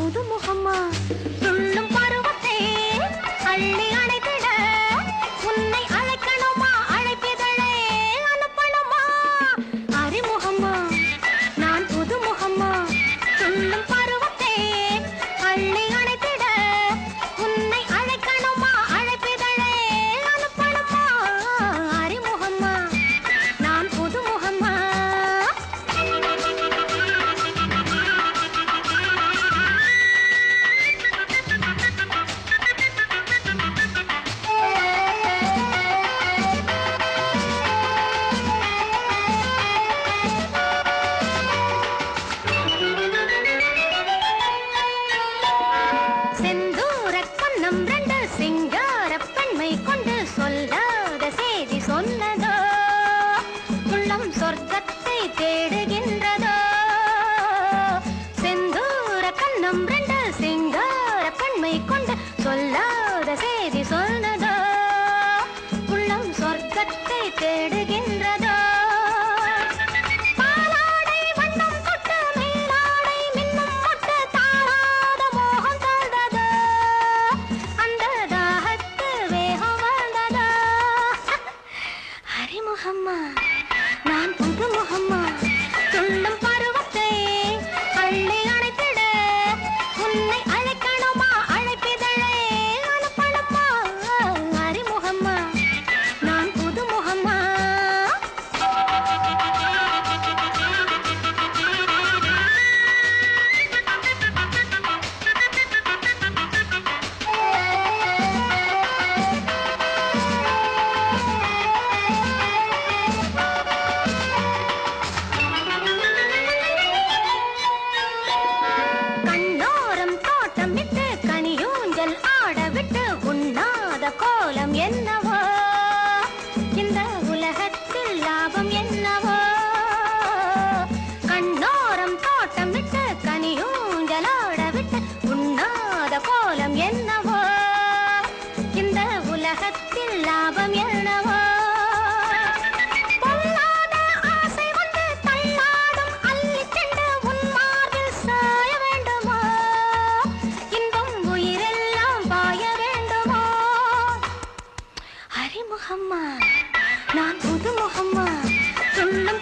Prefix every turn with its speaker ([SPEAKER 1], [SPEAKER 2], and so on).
[SPEAKER 1] புது முகமா சொல்லும் பருவம் முகம்மா நான் புது முகம்மா சொல்லும் பருவத்தை அள்ளி அணைத்து முகம்மா. நான் புது முகம்மா. சொல்லும்